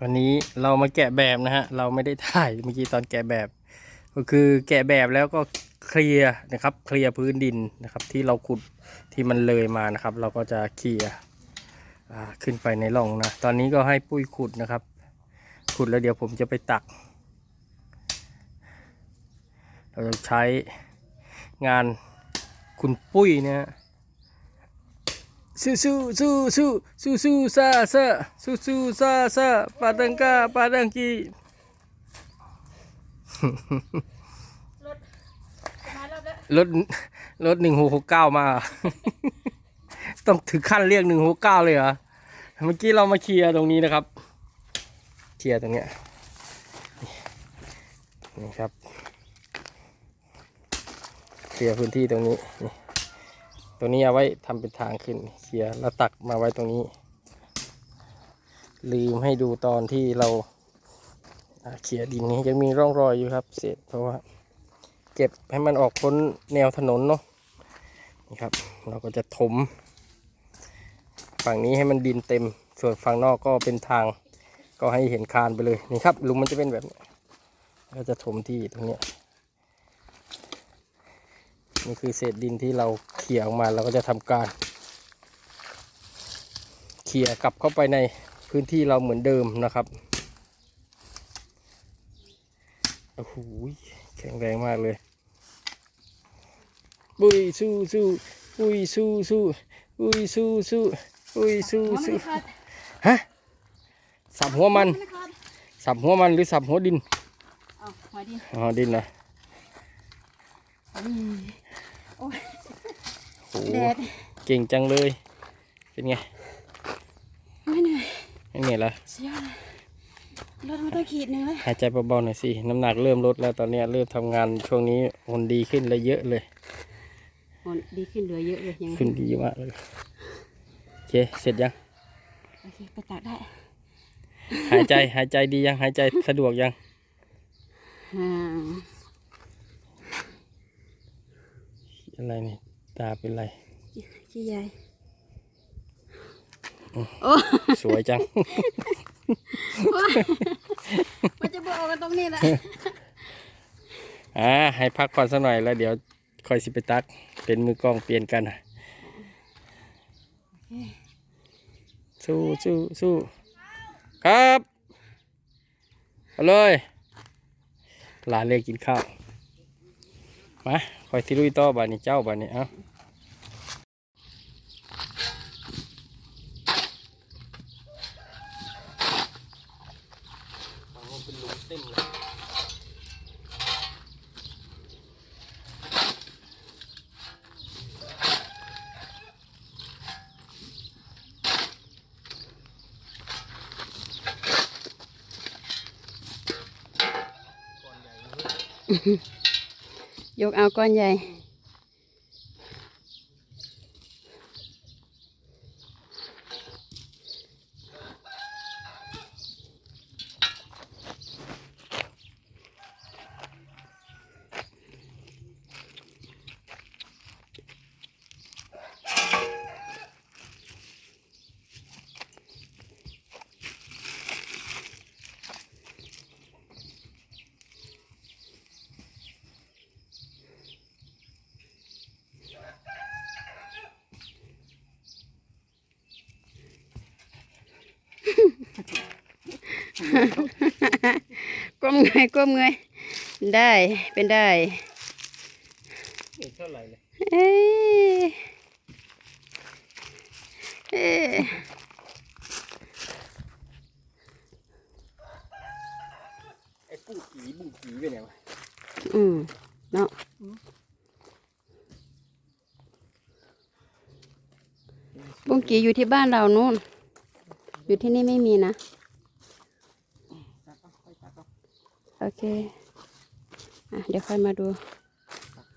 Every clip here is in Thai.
วันนี้เรามาแกะแบบนะฮะ เราไม่ได้ถ่ายเมื่อกี้ตอนแกะแบบ ก็คือแกะแบบแล้วก็เคลียร์นะครับ เคลียร์พื้นดินนะครับ ที่เราขุดที่มันเลยมานะครับ เราก็จะเคลียร์ขึ้นไปในร่องนะ ตอนนี้ก็ให้ปุ้ยขุดนะครับ ขุดแล้วเดี๋ยวผมจะไปตัก เราจะใช้งานคุณปุ้ยนะฮะ สู้สู้สู้สู้สู้สู้ซาซาสู้สู้ซาซาปาดังกาปาดังกีรถมารอบแล้วรถรถหนึ่งหกหกเก้ามา ต้องถึงขั้นเรียกหนึ่งหกเก้าเลยเหรอเมื่อกี้เรามาเคลียร์ตรงนี้นะครับ เคลียร์ตรงเนี้ยนี่ครับเคลียร์พื้นที่ตรงนี้นี่ ตรงนี้เอาไว้ทำเป็นทางขึ้นเคลียแล้วตักมาไว้ตรงนี้ ลืมให้ดูตอนที่เราเคลียดินนี้ยังมีร่องรอยอยู่ครับ เศษเพราะว่าเก็บให้มันออกพ้นแนวถนนเนาะนี่ครับ เราก็จะถม ฝั่งนี้ให้มันดินเต็ม ส่วนฝั่งนอกก็เป็นทาง ก็ให้เห็นคานไปเลยนี่ครับลุมมันจะเป็นแบบนี้เราจะถมที่ตรงนี้ นี่คือเศษดินที่เราเขี่ยออกมาเราก็จะทำการเขี่ยกลับเข้าไปในพื้นที่เราเหมือนเดิมนะครับโอ้โหแข็งแรงมากเลยปุยสู้สู้ปุยสู้สู้ปุยสู้สู้ปุยสู้หัวมันสู้ไม่ขาดฮะสับหัวมันไม่ขาดสับหัวมันหรือสับหัวดินเอาหัวดินอ๋อดินนะอืม โอ้ยโอ้โหแดดเก่งจังเลย เป็นไง ไม่เหนื่อยไม่เหนื่อยละเสียเลยรถมาตั้งขีดหนึ่งเลยหายใจเบาๆหน่อยสิ น้ำหนักเริ่มลดแล้วตอนเนี้ยเริ่มทำงานช่วงนี้มันดีขึ้นเลยเยอะเลยมันดีขึ้นเหลือเยอะเลยยังไงขึ้นดีมากเลยโอเคเสร็จยังโอเคไปตักได้ หายใจหายใจดียังหายใจสะดวกยังอ่า อะไรนี่ตาเป็นไรขี้ใหญ่สวยจังมันจะบอกกันตรงนี้แหละอ่าให้พักผ่อนสักหน่อยแล้วเดี๋ยวค่อยสิไปตัก เป็นมือกล้องเปลี่ยนกันนะสู้สู้สู้ครับ เอาเลย หลานเรียกกินข้าว มาคอยที่ลุยต่อบานนี้เจ้าบานนี้เอาเป็ ยยกเอาก้อนใหญ่ ก้มเงยก้มเงยได้เป็นได้นี่เท่าไหร่เลยเอ้ยเอ้ยไอ้ปุ้งกีบุ้งกีไปไหนวะอืมเนาะบุ้งกีอยู่ที่บ้านเรานู่น อยู่ที่นี่ไม่มีนะ โอเคอะเดี๋ยวค่อยมาดู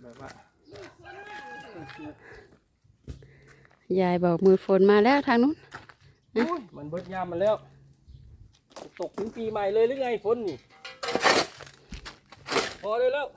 แบบว่ายายบอกมือฝนมาแล้วทางนู้นโอ้ยมันเบิดยามมาแล้ว ตกถึงปีใหม่เลยหรือไงฝนนี่ พอได้แล้ว